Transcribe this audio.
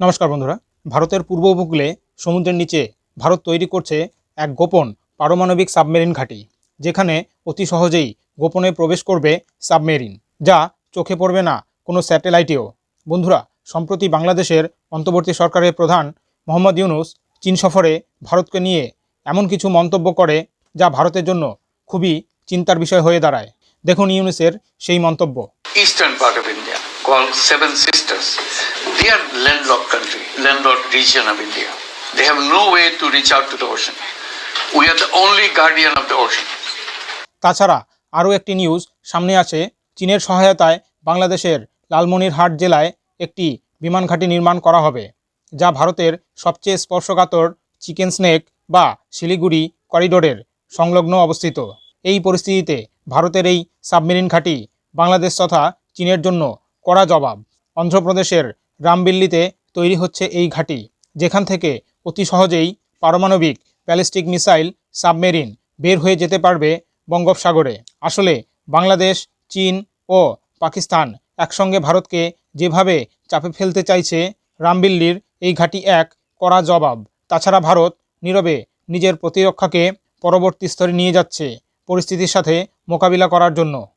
নমস্কার বন্ধুরা। ভারতের পূর্ব উপকূলে সমুদ্রের নিচে ভারত তৈরি করছে এক গোপন পারমাণবিক সাবমেরিন ঘাঁটি, যেখানে অতি সহজেই গোপনে প্রবেশ করবে সাবমেরিন, যা চোখে পড়বে না কোনো স্যাটেলাইটেও। বন্ধুরা, সম্প্রতি বাংলাদেশের অন্তর্বর্তী সরকারের প্রধান মোহাম্মদ ইউনুস চীন সফরে ভারতকে নিয়ে এমন কিছু মন্তব্য করে, যা ভারতের জন্য খুবই চিন্তার বিষয় হয়ে দাঁড়ায়। দেখুন ইউনুসের সেই মন্তব্য। Eastern part of India called Seven Sisters. They are landlocked country, landlocked region of India. They have no way to reach out to the ocean. We are the only guardian of the ocean. তাছাড়া আরও একটি news সামনে আছে চীনের সহায়তায় বাংলাদেশের লালমনিরহাট জেলায় একটি বিমান ঘাঁটি নির্মাণ করা হবে যা ভারতের সবচেয়ে স্পর্শকাতর চিকেন স্নেক বা শিলিগুড়ি করিডোরের সংলগ্ন অবস্থিত এই পরিস্থিতিতে ভারতের এই সাবমেরিন ঘাঁটি বাংলাদেশ তথা চীনের জন্য কড়া জবাব। অন্ধ্রপ্রদেশের রামবিল্লিতে তৈরি হচ্ছে এই ঘাঁটি, যেখান থেকে অতি সহজেই পারমাণবিক ব্যালিস্টিক মিসাইল সাবমেরিন বের হয়ে যেতে পারবে বঙ্গোপসাগরে। আসলে বাংলাদেশ, চীন ও পাকিস্তান একসঙ্গে ভারতকে যেভাবে চাপে ফেলতে চাইছে, রামবিল্লির এই ঘাঁটি এক কড়া জবাব। তাছাড়া ভারত নীরবে নিজের প্রতিরক্ষাকে পরবর্তী স্তরে নিয়ে যাচ্ছে পরিস্থিতির সাথে মোকাবিলা করার জন্য।